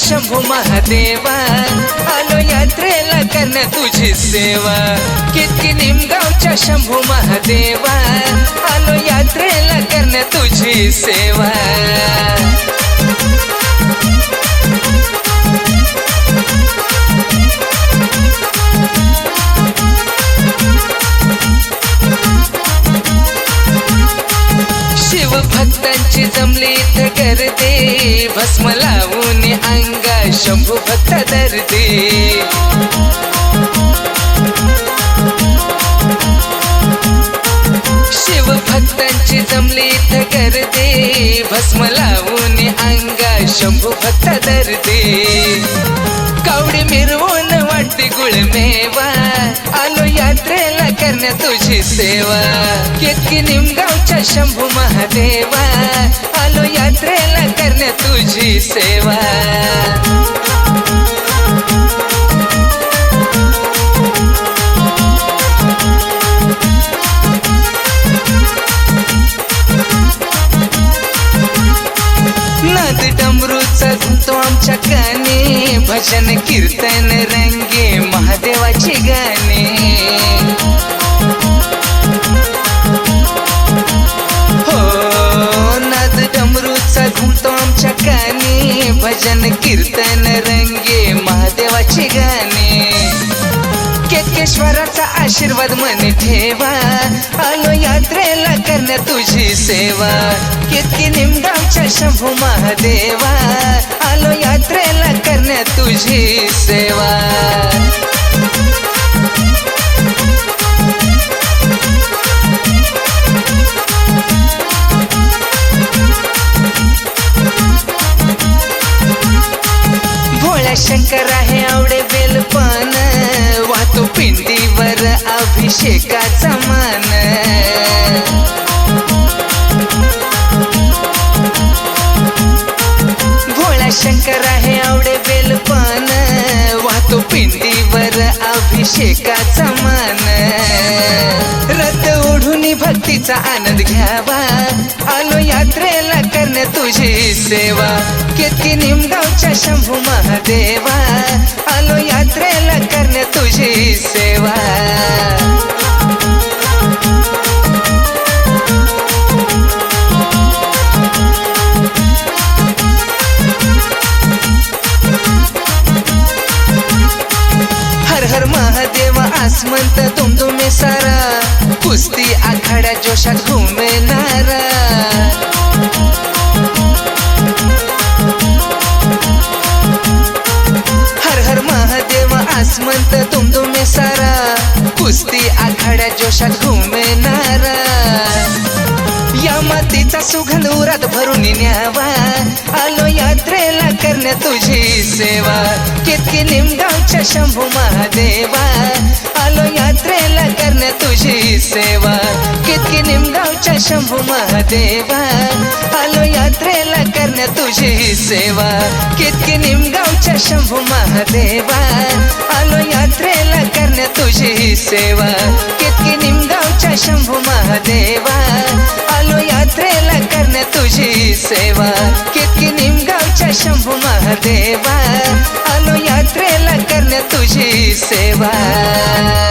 शंभू महादेवा. आलो यात्रेला करण्या तुझी सेवा. कितकी निमगावच्या शंभू महादेवा. आलो यात्रेला करण्या तुझी सेवा. शिवभक्तांची जमली इथं करते भस्म लावून शंभू भक्त दर्दी. शिवभक्तांची जमली इथं गर्दी. भस्म लावून अंगा शंभू भक्त दर्दी. कावडी मिरवून वाटते गुळमेवा आलो यात्रेला करण्या तुझी सेवा. केतकी निमगावच्या शंभू महादेवा. आलो यात्रेला करण्या तुझी सेवा. भजन कीर्तन रंगे महादेवाचे गाणे. हो नाद डमरूचा घुमतो आमच्या कानी. भजन कीर्तन रंगे महादेवाची गाणे. केतकेश्वराचा आशीर्वाद मन ठेवा. आलो यात्रेला करण्या तुझी सेवा. केतके माझ्या शंभू महादेवा. आलो यात्रेला करण्या तुझी सेवा. भोळ्या शंकर आहे आवडे बेलपान वाहतो पिंडीवर अभिषेकाचा शंकर आहे आवडे बेलपान. वाहतो पिंडीवर अभिषेकाचा मान. रथ ओढून भक्तीचा आनंद घ्यावा. आलो यात्रेला करण्या तुझी सेवा. केतकी निमगावच्या शंभू महादेवा. आलो यात्रेला करण्या तुझी सेवा. म्हणत तुम तुम्ही सारा. कुस्ती आखाड्या जोशात घुमणारा. हर हर महादेव आसमंत तुम तुम्ही सारा. कुस्ती आखाड्या जोशात घुमणारा. या माती चा उरात भरून न्यावा. आलो यात्रेला करण्या तुझी सेवा. कितकी निमगावच्या शंभू महादेवा. आलो यात्रेला करण्या तुझी सेवा. कितकी निमगावच्या शंभू महादेवा आलो यात्रेला करण्या तुझी सेवा. कितकी निमगावच्या शंभू महादेवा आलो यात्रेला करण्या तुझी सेवा. कितकी निमगावच्या शंभू महादेवा आलो यात्रेला करण्या तुझी सेवा. कितकी निमगावच्या शंभू महादेवा आलो यात्रेला करण्या तुझी सेवा.